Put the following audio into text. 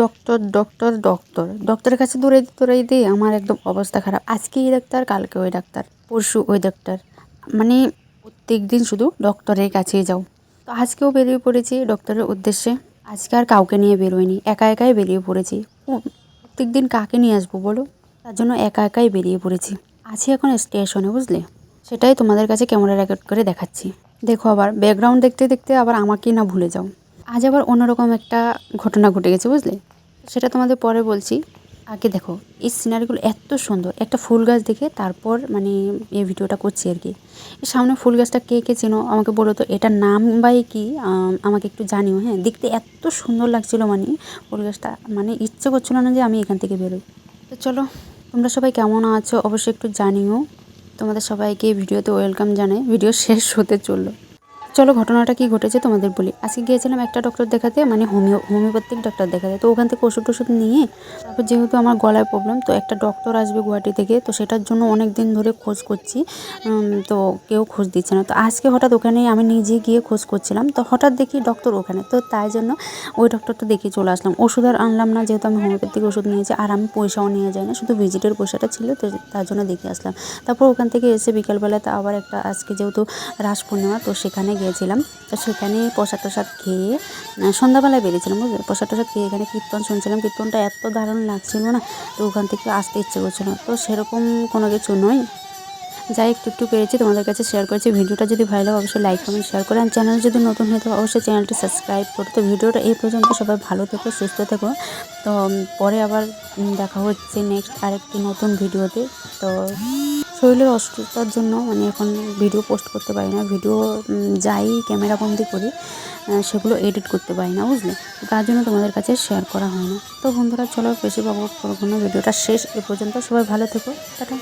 Doctor doctor doctor ডক্টরের কাছে দৌড়াই দৌড়াই দিয়ে আমার একদম অবস্থা খারাপ। আজকে এই ডাক্তার কালকে ওই ডাক্তার পরশু ওই ডাক্তার মানে প্রত্যেক দিন শুধু ডক্টরের কাছেই যাও। তো আজকেও বেরিয়ে পড়েছি ডক্টরের উদ্দেশ্যে। আজকে আর কাউকে নিয়ে বেরোয়নি একা একাই বেরিয়ে পড়েছি। প্রত্যেক দিন কাকে নিয়ে আসব বলো? তার জন্য একা একাই বেরিয়ে পড়েছি। আছি এখন স্টেশনে, বুঝলে? সেটাই তোমাদের কাছে ক্যামেরা রেকর্ড করে দেখাচ্ছি। দেখো আবার ব্যাকগ্রাউন্ড দেখতে দেখতে আবার আমাকেই না ভুলে যাও। আজ আবার অন্যরকম একটা ঘটনা ঘটে গেছে, বুঝলে? সেটা তোমাদের পরে বলছি। আগে দেখো, এই সিনারিগুলো এত সুন্দর। একটা ফুল গাছ দেখে তারপর মানে এই ভিডিওটা করছি আর কি। সামনে ফুল গাছটা কে কে চেনো? আমাকে বলো তো, এটার নাম বাই কি? আমাকে একটু জানিও হ্যাঁ? দেখতে এত সুন্দর লাগছিল মানে ফুল গাছটা। মানে ইচ্ছে করছিল না যে আমি এখান থেকে বেরোই। তো চলো, তোমরা সবাই কেমন আছো অবশ্যই একটু জানিও। তোমাদের সবাইকে ভিডিওতে ওয়েলকাম জানাই। ভিডিও শেষ হতে চলল। চলো ঘটনাটা কি ঘটেছে তোমাদের বলি। আজকে গিয়েছিলাম একটা ডক্টর দেখাতে মানে হোমিও, হোমিওপ্যাথিক ডক্টর দেখাতে। তো ওখান থেকে ওষুধ টষুধ নিয়ে, তারপর যেহেতু আমার গলায় প্রবলেম তো একটা ডক্টর আসবে গুয়াহাটি থেকে, তো সেটার জন্য অনেক দিন ধরে খোঁজ করছি। তো কেউ খোঁজ দিচ্ছে না। তো আজকে হঠাৎ ওখানে আমি নিজে গিয়ে খোঁজ করছিলাম, তো হঠাৎ দেখি ডক্টর ওখানে। তো তাই জন্য ওই ডক্টরটা দেখে চলে আসলাম। ওষুধ আর আনলাম না, যেহেতু আমি হোমিওপ্যাথিক ওষুধ নিয়েছি, আর আমি পয়সাও নিয়ে যাই না, শুধু ভিজিটের পয়সাটা ছিল, তো তার জন্য দেখে আসলাম। তারপর ওখান থেকে এসে বিকালবেলাতে আবার একটা, আজকে যেহেতু রাস পূর্ণিমা, তো সেখানে গিয়েছিলাম। তো সেখানে প্রসাদ টসাদ খেয়ে সন্ধ্যাবেলায় বেরিয়েছিলাম, বুঝলে? প্রসাদ টসাদ খেয়ে এখানে কীর্তন শুনছিলাম। কীর্তনটা এত দারুণ লাগছিল না, তো ওখান থেকে আসতে ইচ্ছে করছিল তো সেরকম কোনো কিছু নয়। যাই একটু একটু পেরেছি, তোমাদের কাছে শেয়ার করেছি। ভিডিওটা যদি ভালো লাগে, অবশ্যই লাইক কমেন্ট শেয়ার করে আর চ্যানেল যদি নতুন হয়ে থাকে, অবশ্যই চ্যানেলটি সাবস্ক্রাইব করো তো ভিডিওটা এই পর্যন্ত সবাই ভালো থেকো, সুস্থ থেকো। তো পরে আবার দেখা হচ্ছে নেক্সট আরেকটি নতুন ভিডিওতে তো শরীরের অসুস্থতার জন্য মানে এখন ভিডিও পোস্ট করতে পারি না। ভিডিও যাই ক্যামেরা বন্দি করি সেগুলো এডিট করতে পারি না, বুঝলে? তার জন্য তোমাদের কাছে শেয়ার করা হয় না। তো বন্ধুরা, চলো বেশি পাবো কোনো ভিডিওটা শেষ এ পর্যন্ত। সবাই ভালো থেকো। টাটা।